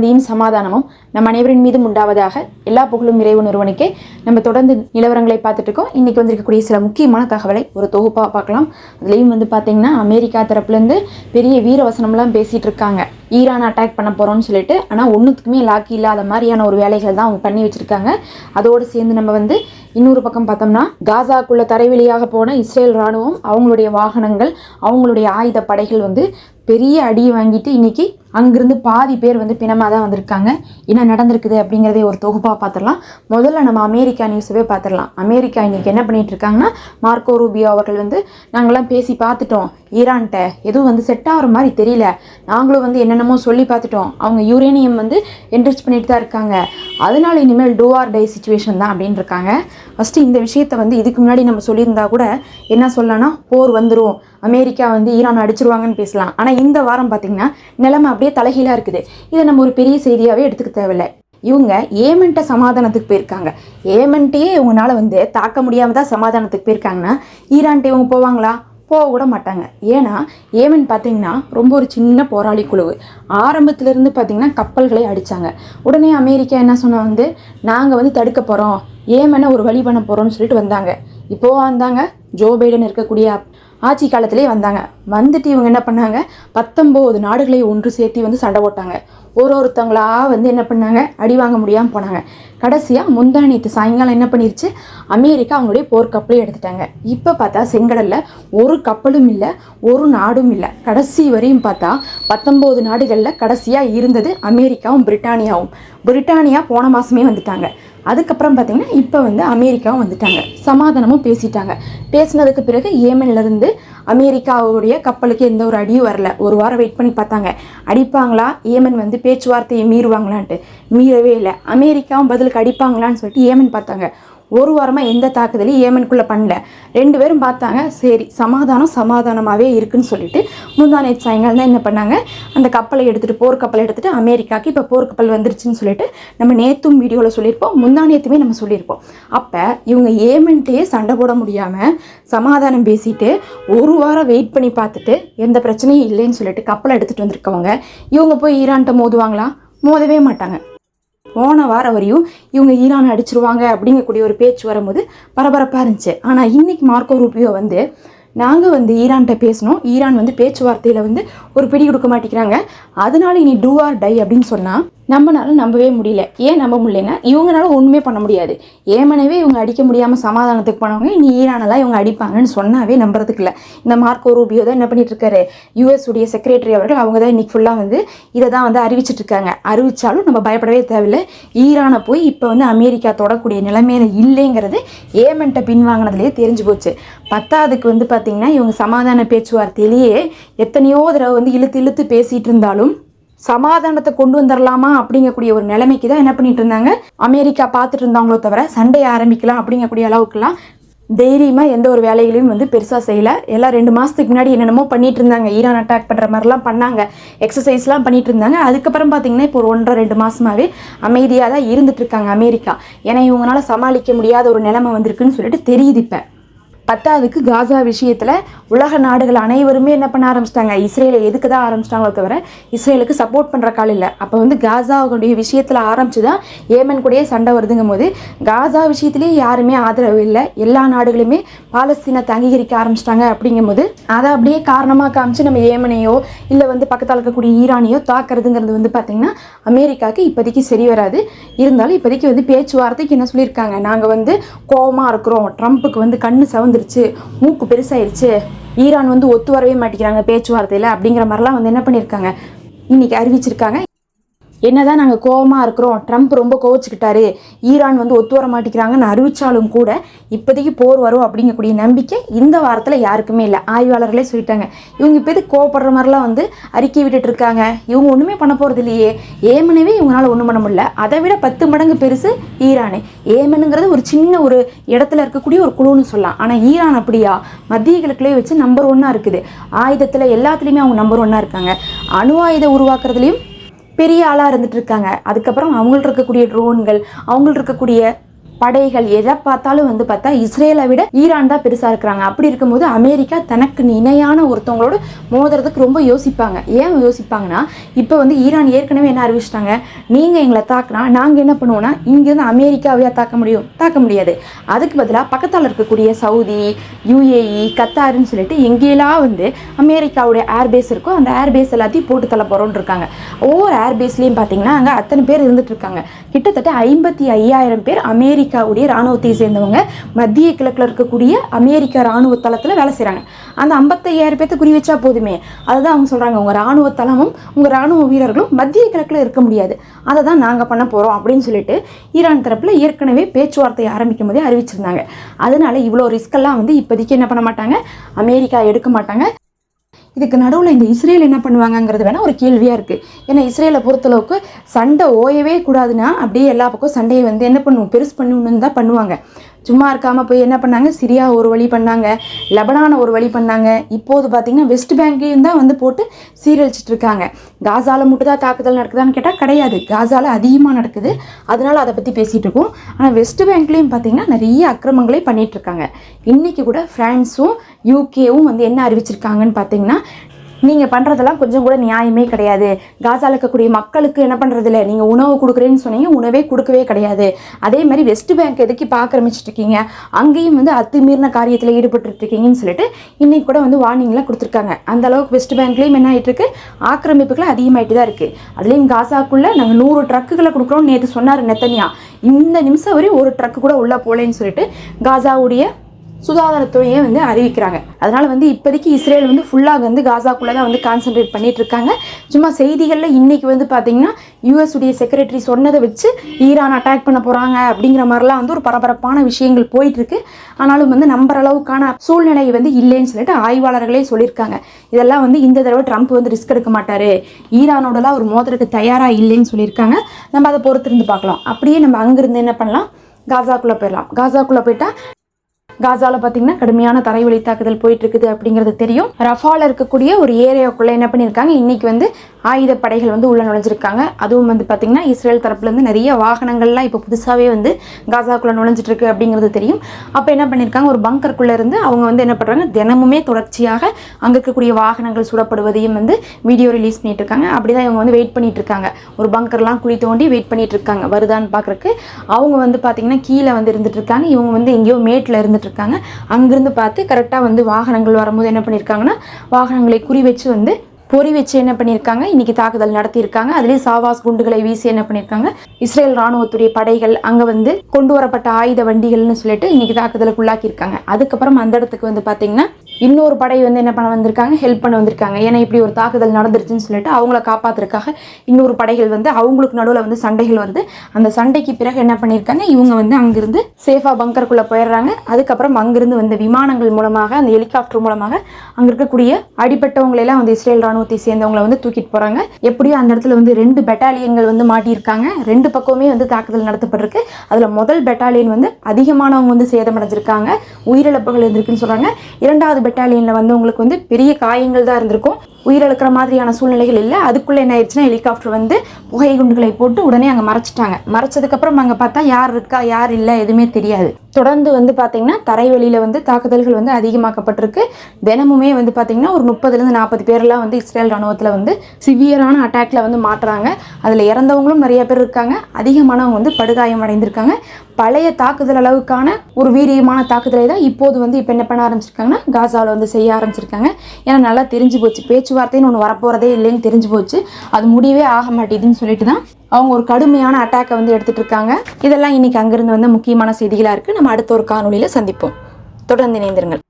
அமைதியும் சமாதானமும் நம் அனைவரின் மீதும் உண்டாவதாக எல்லா புகழும் இறைவன் நிறுவனுக்கே நம்ம தொடர்ந்து நிலவரங்களை பார்த்துட்டு இருக்கோம் இன்றைக்கி வந்திருக்கக்கூடிய சில முக்கியமான தகவலை ஒரு தொகுப்பாக பார்க்கலாம். அதுலேயும் வந்து பார்த்திங்கன்னா அமெரிக்கா தரப்புலேருந்து பெரிய வீரவசனம்லாம் பேசிகிட்டு இருக்காங்க ஈரான் அட்டாக் பண்ண போகிறோம்னு சொல்லிட்டு ஆனால் ஒன்றுத்துக்குமே லாக்கி இல்லாத மாதிரியான ஒரு வேலைகள் தான் அவங்க பண்ணி வச்சுருக்காங்க. அதோடு சேர்ந்து நம்ம வந்து இன்னொரு பக்கம் பார்த்தோம்னா காசாக்குள்ள தரைவெளியாக போன இஸ்ரேல் ராணுவம் அவங்களுடைய வாகனங்கள் அவங்களுடைய ஆயுத படைகள் வந்து பெரிய அடியை வாங்கிட்டு இன்னைக்கு அங்கிருந்து பாதி பேர் வந்து பிணமாக தான் வந்திருக்காங்க. என்ன நடந்திருக்குது அப்படிங்கிறதே ஒரு தொகுப்பாக பார்த்துடலாம் முதல்ல நம்ம அமெரிக்கா நியூஸவே பார்த்துடலாம் அமெரிக்கா இன்னைக்கு என்ன பண்ணிட்டு இருக்காங்கன்னா மார்க்கோ ரூபியோ அவர்கள் வந்து நாங்களாம் பேசி பார்த்துட்டோம். ஈரான்கிட்ட எதுவும் வந்து செட் ஆகிற மாதிரி தெரியல. நாங்களும் வந்து என்னென்னமோ சொல்லி பார்த்துட்டோம். அவங்க யூரேனியம் வந்து என்ரிச் பண்ணிட்டு தான் இருக்காங்க. அதனால இனிமேல் டூ ஆர் டை சுச்சுவேஷன் தான் அப்படின்னு இருக்காங்க. ஃபஸ்ட்டு இந்த விஷயத்தை வந்து இதுக்கு முன்னாடி நம்ம சொல்லியிருந்தா கூட என்ன சொல்லலாம்னா போர் வந்துடும் அமெரிக்கா வந்து ஈரான் அடிச்சிருவாங்கன்னு பேசலாம். ஆனால் இந்த வாரம் பார்த்தீங்கன்னா நிலைமை அப்படியே தலைகீழாக இருக்குது. இதை நம்ம ஒரு பெரிய செய்தியாகவே எடுத்துக்க தேவையில்லை. இவங்க ஏமன்ட்ட சமாதானத்துக்கு போயிருக்காங்க. ஏமன்ட்டையே இவங்களால வந்து தாக்க முடியாமல் தான் சமாதானத்துக்கு போயிருக்காங்கன்னா ஈரான்ட்டு இவங்க போவாங்களா? போக கூட மாட்டாங்க. ஏன்னா ஏமன் பார்த்தீங்கன்னா ரொம்ப ஒரு சின்ன போராளி குழு ஆரம்பத்திலிருந்து பார்த்தீங்கன்னா கப்பல்களை அடித்தாங்க உடனே அமெரிக்கா என்ன சொன்னா வந்து நாங்கள் வந்து தடுக்க போகிறோம் ஏமனை ஒரு வழி பண்ண போகிறோம்னு சொல்லிட்டு வந்தாங்க. இப்போ வந்தாங்க. ஜோ பைடன் இருக்கக்கூடிய ஆட்சி காலத்திலே வந்தாங்க. வந்துட்டு இவங்க என்ன பண்ணாங்க? பத்தொம்போது நாடுகளை ஒன்று சேர்த்து வந்து சண்டை போட்டாங்க. ஒரு ஒருத்தவங்களா வந்து என்ன பண்ணாங்க? அடி வாங்க முடியாமல் போனாங்க. கடைசியாக முந்தா நேற்று சாயங்காலம் என்ன பண்ணிருச்சு? அமெரிக்கா அவங்களுடைய போர்க்கப்பலையும் எடுத்துட்டாங்க. இப்போ பார்த்தா செங்கடலில் ஒரு கப்பலும் இல்லை ஒரு நாடும் இல்லை. கடைசி வரையும் பார்த்தா பத்தொம்போது நாடுகளில் கடைசியாக இருந்தது அமெரிக்காவும் பிரிட்டானியாவும். பிரிட்டானியா போன மாதமே வந்துட்டாங்க. அதுக்கப்புறம் பார்த்திங்கன்னா இப்போ வந்து அமெரிக்காவும் வந்துட்டாங்க. சமாதானமும் பேசிட்டாங்க. பேசினதுக்கு பிறகு ஏமன்லேருந்து அமெரிக்காவுடைய கப்பலுக்கு எந்த ஒரு அடியும் வரல. ஒரு வாரம் வெயிட் பண்ணி பார்த்தாங்க. அடிப்பாங்களா? ஏமன் வந்து பேச்சுவார்த்தையை மீறுவாங்களான்ட்டு. மீறவே இல்லை. அமெரிக்காவும் பதிலுக்கு அடிப்பாங்களான்னு சொல்லிட்டு ஏமன் பார்த்தாங்க. ஒரு வாரமாக எந்த தாக்குதலையும் ஏமனுக்குள்ளே பண்ணல. ரெண்டு பேரும் பார்த்தாங்க சரி சமாதானம் சமாதானமாகவே இருக்குன்னு சொல்லிட்டு முந்தா நேற்று சாயங்காலம் தான் என்ன பண்ணாங்க? அந்த கப்பலை எடுத்துகிட்டு போர்க்கப்பலை எடுத்துகிட்டு அமெரிக்காவுக்கு இப்போ போர்க்கப்பல் வந்துருச்சுன்னு சொல்லிட்டு நம்ம நேற்றும் வீடியோவில் சொல்லியிருப்போம் முந்தா நேற்றுமே நம்ம சொல்லியிருப்போம். அப்போ இவங்க ஏமன்ட்டே சண்டை போட முடியாமல் சமாதானம் பேசிட்டு ஒரு வாரம் வெயிட் பண்ணி பார்த்துட்டு எந்த பிரச்சனையும் இல்லைன்னு சொல்லிட்டு கப்பலை எடுத்துகிட்டு வந்திருக்கவங்க இவங்க போய் ஈரான்ட்ட மோதுவாங்களா? மோதவே மாட்டாங்க. போன வாரம் வரையும் இவங்க ஈரான் அடிச்சிருவாங்க அப்படிங்கக்கூடிய ஒரு பேச்சு வரும்போது பரபரப்பாக இருந்துச்சு. ஆனால் இன்னைக்கு மார்க்கோ ரூபியோ வந்து நாங்கள் வந்து ஈரான்கிட்ட பேசினோம் ஈரான் வந்து பேச்சுவார்த்தையில் வந்து ஒரு பிடி கொடுக்க மாட்டேங்கிறாங்க. அதனால இனி டூ ஆர் டை அப்படின்னு சொன்னால் நம்மளால நம்பவே முடியல. ஏன் நம்ப முடியலன்னா இவங்களால ஒன்றுமே பண்ண முடியாது. ஏமனவே இவங்க அடிக்க முடியாமல் சமாதானத்துக்கு போனவங்க இனி ஈரானெல்லாம் இவங்க அடிப்பாங்கன்னு சொன்னாவே நம்புறதுக்கு இல்லை. இந்த மார்க்கோ ரூபியோ தான் என்ன பண்ணிட்டு இருக்காரு? யூஎஸ் உடைய செக்ரட்டரி அவர்கள் அவங்க தான் இன்னைக்கு ஃபுல்லாக வந்து இதை தான் வந்து அறிவிச்சிட்டு இருக்காங்க. அறிவிச்சாலும் நம்ம பயப்படவே தேவையில்லை. ஈரானை போய் இப்போ வந்து அமெரிக்கா தொடக்கூடிய நிலைமையில இல்லைங்கிறது ஏமன்ட்ட பின்வாங்கினதுலேயே தெரிஞ்சு போச்சு. பத்தாவதுக்கு வந்து பார்த்திங்கன்னா இவங்க சமாதான பேச்சுவார்த்தையிலேயே எத்தனையோ தடவை வந்து இழுத்து இழுத்து பேசிகிட்டு இருந்தாலும் சமாதானத்தை கொண்டு வந்துடலாமா அப்படிங்கக்கூடிய ஒரு நிலைமைக்கு தான் என்ன பண்ணிட்டு இருந்தாங்க. அமெரிக்கா பார்த்துட்டு இருந்தாங்களோ தவிர சண்டையை ஆரம்பிக்கலாம் அப்படிங்கக்கூடிய அளவுக்குலாம் தைரியமாக எந்த ஒரு வேலைகளையும் வந்து பெருசாக செய்யலை. எல்லாம் ரெண்டு மாதத்துக்கு முன்னாடி என்னென்னமோ பண்ணிட்டு இருந்தாங்க. ஈரான் அட்டாக் பண்ணுற மாதிரிலாம் பண்ணாங்க. எக்ஸசைஸ்லாம் பண்ணிட்டு இருந்தாங்க. அதுக்கப்புறம் பார்த்தீங்கன்னா இப்போ ஒரு ஒன்றரை ரெண்டு மாதமாகவே அமைதியாக தான் இருந்துட்டு இருக்காங்க அமெரிக்கா. ஏன்னா இவங்களால சமாளிக்க முடியாத ஒரு நிலைமை வந்திருக்குன்னு சொல்லிட்டு தெரியுது இப்போ. பத்தாவதுக்கு காசா விஷயத்தில் உலக நாடுகள் அனைவருமே என்ன பண்ண ஆரம்பிச்சிட்டாங்க? இஸ்ரேலை எதுக்கு தான் ஆரம்பிச்சிட்டாங்களோ தவிர இஸ்ரேலுக்கு சப்போர்ட் பண்ணுற கால் இல்லை. அப்போ வந்து காசாவுடைய விஷயத்தில் ஆரம்பித்து தான் ஏமன் கூடயே சண்டை வருதுங்கும் போது காசா விஷயத்துலேயே யாருமே ஆதரவு இல்லை. எல்லா நாடுகளுமே பாலஸ்தீனத்தை அங்கீகரிக்க ஆரம்பிச்சிட்டாங்க அப்படிங்கும்போது அதை அப்படியே காரணமாக காமிச்சு நம்ம ஏமனையோ இல்லை வந்து பக்கத்தில் இருக்கக்கூடிய ஈரானையோ தாக்குறதுங்கிறது வந்து பார்த்திங்கன்னா அமெரிக்காவுக்கு இப்போதைக்கு சரி வராது. இருந்தாலும் இப்போதைக்கு வந்து பேச்சுவார்த்தைக்கு என்ன சொல்லியிருக்காங்க? நாங்கள் வந்து கோவமாக இருக்கிறோம். ட்ரம்ப்புக்கு வந்து கண்ணு வந்துருச்சு மூக்கு பெருசாயிருச்சு ஈரான் வந்து ஒத்து வரவே மாட்டேங்கிறாங்க பேச்சுவார்த்தையில் அப்படிங்கிற மாதிரிலாம் வந்து என்ன பண்ணியிருக்காங்க? இன்னைக்கு அறிவிச்சிருக்காங்க. என்னதான் நாங்கள் கோவமாக இருக்கிறோம் ட்ரம்ப் ரொம்ப கோவச்சுக்கிட்டாரு ஈரான் வந்து ஒத்து வர மாட்டேங்கிறாங்கன்னு அறிவிச்சாலும் கூட இப்போதைக்கு போர் வரும் அப்படிங்கக்கூடிய நம்பிக்கை இந்த வாரத்தில் யாருக்குமே இல்லை. ஆய்வாளர்களே சொல்லிட்டாங்க இவங்க இப்போ கோவப்படுற மாதிரிலாம் வந்து அறிக்கை விட்டுட்டு இருக்காங்க? இவங்க ஒன்றுமே பண்ண போகிறது இல்லையே. ஏமனவே இவங்களால ஒன்றும் பண்ண முடியல. அதை விட பத்து மடங்கு பெருசு ஈரானு. ஏமனுங்கிறது ஒரு சின்ன ஒரு இடத்துல இருக்கக்கூடிய ஒரு குழுன்னு சொல்லலாம். ஆனால் ஈரான் அப்படியா? மத்திய கிழக்குலேயே வச்சு நம்பர் ஒன்னாக இருக்குது. ஆயுதத்தில் எல்லாத்துலேயுமே அவங்க நம்பர் ஒன்னாக இருக்காங்க. அணு ஆயுதம் உருவாக்குறதுலையும் பெரிய ஆளாக இருந்துட்டு இருக்காங்க. அதுக்கப்புறம் அவங்கள்ட்ட இருக்கக்கூடிய ட்ரோன்கள் அவங்கள்ட்ட இருக்கக்கூடிய படைகள் எதை பார்த்தாலும் வந்து பார்த்தா இஸ்ரேலை விட ஈரான் தான் பெருசாக இருக்கிறாங்க. அப்படி இருக்கும்போது அமெரிக்கா தனக்கு இணையான ஒருத்தவங்களோட மோதுறதுக்கு ரொம்ப யோசிப்பாங்க. ஏன் யோசிப்பாங்கன்னா இப்போ வந்து ஈரான் ஏற்கனவே என்ன அறிவிச்சிட்டாங்க? நீங்கள் எங்களை தாக்குனா நாங்கள் என்ன பண்ணுவோம்னா இங்கேருந்து அமெரிக்காவையா தாக்க முடியும். தாக்க முடியாது. அதுக்கு பதிலாக பக்கத்தால் இருக்கக்கூடிய சவுதி யுஏஇ கத்தாருன்னு சொல்லிட்டு எங்கேயெல்லாம் வந்து அமெரிக்காவுடைய ஏர்பேஸ் இருக்கோ அந்த ஏர்பேஸ் எல்லாத்தையும் போட்டு தள்ள போகிறோன்னு இருக்காங்க. ஒவ்வொரு ஏர்பேஸ்லேயும் பார்த்தீங்கன்னா அங்கே அத்தனை பேர் இருந்துட்டு இருக்காங்க. கிட்டத்தட்ட ஐம்பத்தி ஐயாயிரம் பேர் அமெரிக்காவுடைய இராணுவத்தை சேர்ந்தவங்க மத்திய கிழக்கில் இருக்கக்கூடிய அமெரிக்க இராணுவ தளத்தில் வேலை செய்கிறாங்க அந்த ஐம்பத்தையாயிரம் பேர்த்த குறி வச்சா போதுமே. அதுதான் அவங்க சொல்கிறாங்க உங்கள் இராணுவ தளமும் உங்கள் இராணுவ வீரர்களும் மத்திய கிழக்கில் இருக்க முடியாது. அதை தான் நாங்கள் பண்ண போகிறோம் அப்படின்னு சொல்லிட்டு ஈரான் தரப்பில் ஏற்கனவே பேச்சுவார்த்தை ஆரம்பிக்கும் போதே அறிவிச்சிருந்தாங்க. அதனால இவ்வளோ ரிஸ்கெல்லாம் வந்து இப்போதைக்கு என்ன பண்ண மாட்டாங்க? அமெரிக்கா எடுக்க மாட்டாங்க. இதுக்கு நடுவில் இந்த இஸ்ரேல் என்ன பண்ணுவாங்கங்கிறது வேணால் ஒரு கேள்வியாக இருக்குது ஏன்னா இஸ்ரேலை பொறுத்தளவுக்கு சண்டை ஓயவே கூடாதுன்னா அப்படியே எல்லா பக்கம் சண்டையை வந்து என்ன பண்ணுவோம் பெருசு பண்ணணும்னு தான் பண்ணுவாங்க. சும்மா இருக்காமல் போய் என்ன பண்ணாங்க? சிரியா ஒரு வழி பண்ணாங்க. லெபனானை ஒரு வழி பண்ணாங்க. இப்போது பார்த்தீங்கன்னா வெஸ்ட் பேங்கையும் தான் வந்து போட்டு சீரழிச்சிட்டு இருக்காங்க. காசாவில் மட்டும் தான் தாக்குதல் நடக்குதான்னு கேட்டால் கிடையாது. காசாவில் அதிகமாக நடக்குது. அதனால் அதை பற்றி பேசிகிட்டு இருக்கோம். ஆனால் வெஸ்ட் பேங்க்லேயும் பார்த்தீங்கன்னா நிறைய அக்கிரமங்களே பண்ணிகிட்ருக்காங்க இன்றைக்கி கூட ஃப்ரான்ஸும் யூகேவும் வந்து என்ன அறிவிச்சிருக்காங்கன்னு பார்த்தீங்கன்னா நீங்கள் பண்ணுறதெல்லாம் கொஞ்சம் கூட நியாயமே கிடையாது. காசால இருக்கக்கூடிய மக்களுக்கு என்ன பண்ணுறதில்ல நீங்கள் உணவு கொடுக்குறேன்னு சொன்னீங்க உணவே கொடுக்கவே கிடையாது. அதே மாதிரி வெஸ்ட் பேங்க் எதுக்கு இப்போ அங்கேயும் வந்து அத்துமீறின காரியத்தில் ஈடுபட்டுருக்கீங்கன்னு சொல்லிட்டு இன்னைக்கு கூட வந்து வார்னிங்லாம் கொடுத்துருக்காங்க. அந்த அளவுக்கு வெஸ்ட் பேங்க்லேயும் என்ன ஆகிட்டுருக்கு ஆக்கிரமிப்புகள் அதிகமாயிட்டு தான் இருக்குது அதுலேயும் காசாக்குள்ளே நாங்கள் நூறு ட்ரக்குகளை கொடுக்குறோம்னு நேற்று சொன்னார் நெத்தனியா. இந்த நிமிஷம் வரை ஒரு ட்ரக்கு கூட உள்ளே போகலன்னு சொல்லிட்டு காசாவுடைய சுகாதாரத்துறையே வந்து அறிவிக்கிறாங்க. அதனால் வந்து இப்போதைக்கு இஸ்ரேல் வந்து ஃபுல்லாக வந்து காசாக்குள்ளே தான் வந்து கான்சென்ட்ரேட் பண்ணிகிட்டு இருக்காங்க சும்மா செய்திகளில் இன்னைக்கு வந்து பார்த்திங்கன்னா யூஎஸ் உடைய செக்ரட்டரி சொன்னதை வச்சு ஈரான் அட்டாக் பண்ண போகிறாங்க அப்படிங்கிற மாதிரிலாம் வந்து ஒரு பரபரப்பான விஷயங்கள் போயிட்டுருக்கு. ஆனாலும் வந்து நம்புற அளவுக்கான சூழ்நிலை வந்து இல்லைன்னு சொல்லிட்டு ஆய்வாளர்களே சொல்லியிருக்காங்க. இதெல்லாம் வந்து இந்த தடவை ட்ரம்ப் வந்து ரிஸ்க் எடுக்க மாட்டார். ஈரானோடலாம் ஒரு மோதலுக்கு தயாராக இல்லைன்னு சொல்லியிருக்காங்க. நம்ம அதை பொறுத்திருந்து பார்க்கலாம். அப்படியே நம்ம அங்கேருந்து என்ன பண்ணலாம்? காசாக்குள்ளே போயிடலாம். காசாக்குள்ளே போயிட்டால் காசால பார்த்தீங்கன்னா கடுமையான தரைவழி தாக்குதல் போயிட்டு இருக்குது அப்படிங்கிறது தெரியும். ரஃபால இருக்கக்கூடிய ஒரு ஏரியாவுக்குள்ள என்ன பண்ணியிருக்காங்க? இன்னைக்கு வந்து ஆயுத படைகள் வந்து உள்ள நுழைஞ்சிருக்காங்க. அதுவும் வந்து பார்த்தீங்கன்னா இஸ்ரேல் தரப்புலேருந்து நிறைய வாகனங்கள்லாம் இப்போ புதுசாகவே வந்து காசாக்குள்ளே நுழைஞ்சிட்டு இருக்கு அப்படிங்கிறது தெரியும். அப்போ என்ன பண்ணியிருக்காங்க? ஒரு பங்கருக்குள்ளே இருந்து அவங்க வந்து என்ன பண்ணுறாங்க தினமுமே தொடர்ச்சியாக அங்கே இருக்கக்கூடிய வாகனங்கள் சுடப்படுவதையும் வந்து வீடியோ ரிலீஸ் பண்ணிட்டு இருக்காங்க அப்படி தான் இவங்க வந்து வெயிட் பண்ணிட்டு இருக்காங்க ஒரு பங்கர்லாம் குழி தோண்டி வெயிட் பண்ணிட்டு இருக்காங்க வருதான்னு பார்க்கறக்கு அவங்க வந்து பார்த்தீங்கன்னா கீழே வந்து இருந்துட்டு இருக்காங்க இவங்க வந்து எங்கேயோ மேட்டில் இருந்துட்டு இருக்காங்க அங்கிருந்து பார்த்து கரெக்டாக வந்து வாகனங்கள் வரும்போது என்ன பண்ணியிருக்காங்கன்னா வாகனங்களை குறி வச்சு வந்து பொறி வச்சு என்ன பண்ணியிருக்காங்க இன்னைக்கு தாக்குதல் நடத்தியிருக்காங்க. அதுலேயும் சாவாஸ் குண்டுகளை வீசி என்ன பண்ணியிருக்காங்க இஸ்ரேல் ராணுவத்துடைய படைகள் அங்கே வந்து கொண்டு வரப்பட்ட ஆயுத வண்டிகள்னு சொல்லிட்டு இன்னைக்கு தாக்குதலுக்குள்ளாக்கியிருக்காங்க. அதுக்கப்புறம் அந்த இடத்துக்கு வந்து பார்த்தீங்கன்னா இன்னொரு படை வந்து என்ன பண்ண வந்திருக்காங்க? ஹெல்ப் பண்ண வந்திருக்காங்க. ஏன்னா இப்படி ஒரு தாக்குதல் நடந்துருச்சுன்னு சொல்லிட்டு அவங்கள காப்பாத்துறதுக்காக இன்னொரு படைகள் வந்து அவங்களுக்கு நடுவில் வந்து சண்டைகள் வந்து அந்த சண்டைக்கு பிறகு என்ன பண்ணியிருக்காங்க? இவங்க வந்து அங்கிருந்து சேஃபாக பங்கருக்குள்ளே போயிடுறாங்க. அதுக்கப்புறம் அங்கிருந்து வந்த விமானங்கள் மூலமாக அந்த ஹெலிகாப்டர் மூலமாக அங்கே இருக்கக்கூடிய அடிப்பட்டவங்களெல்லாம் வந்து இஸ்ரேல் ராணுவத்தை சேர்ந்தவங்களை வந்து தூக்கிட்டு போகிறாங்க எப்படியோ அந்த இடத்துல வந்து ரெண்டு பெட்டாலியன்கள் வந்து மாட்டியிருக்காங்க. ரெண்டு பக்கமே வந்து தாக்குதல் நடத்தப்பட்டிருக்கு. அதில் முதல் பெட்டாலியன் வந்து அதிகமானவங்க வந்து சேதமடைஞ்சிருக்காங்க. உயிரிழப்புகள் இருந்திருக்குன்னு சொல்கிறாங்க இரண்டாவது பெட்டாலியனில் வந்து உங்களுக்கு வந்து பெரிய காயங்கள் தான் இருந்திருக்கும். உயிரிழக்கிற மாதிரியான சூழ்நிலைகள் இல்லை. அதுக்குள்ளே என்ன ஆயிடுச்சுன்னா ஹெலிகாப்டர் வந்து புகை குண்டுகளை போட்டு உடனே அங்கே மறைச்சிட்டாங்க. மறைச்சதுக்கப்புறம் அங்கே பார்த்தா யார் இருக்கா யார் இல்லை எதுவுமே தெரியாது. தொடர்ந்து வந்து பார்த்தீங்கன்னா தரைவெளியில் வந்து தாக்குதல்கள் வந்து அதிகமாக்கப்பட்டிருக்கு. தினமுமே வந்து பார்த்தீங்கன்னா ஒரு முப்பதுலேருந்து நாற்பது பேர்லாம் வந்து இஸ்ரேல் ராணுவத்தில் வந்து சிவியரான அட்டாக்ல வந்து மாட்டுறாங்க. அதில் இறந்தவங்களும் நிறைய பேர் இருக்காங்க. அதிகமானவங்க வந்து படுகாயம் அடைந்திருக்காங்க. பழைய தாக்குதல் அளவுக்கான ஒரு வீரியமான தாக்குதலை தான் இப்போது வந்து இப்போ என்ன பண்ண ஆரம்பிச்சிருக்காங்கன்னா காசாவில் வந்து செய்ய ஆரம்பிச்சிருக்காங்க. ஏன்னா நல்லா தெரிஞ்சு போச்சு. பேச்சு பேச்சுவார்த்தைன்னு ஒன்று வரப்போகிறதே இல்லைன்னு தெரிஞ்சு போச்சு. அது முடிவே ஆக மாட்டேதுன்னு சொல்லிட்டு தான் அவங்க ஒரு கடுமையான அட்டாக்கை வந்து எடுத்துட்டு இருக்காங்க. இதெல்லாம் இன்னைக்கு அங்கேருந்து வந்து முக்கியமான செய்திகளாக இருக்குது நம்ம அடுத்த ஒரு காணொலியில் சந்திப்போம். தொடர்ந்து இணைந்திருங்கள்.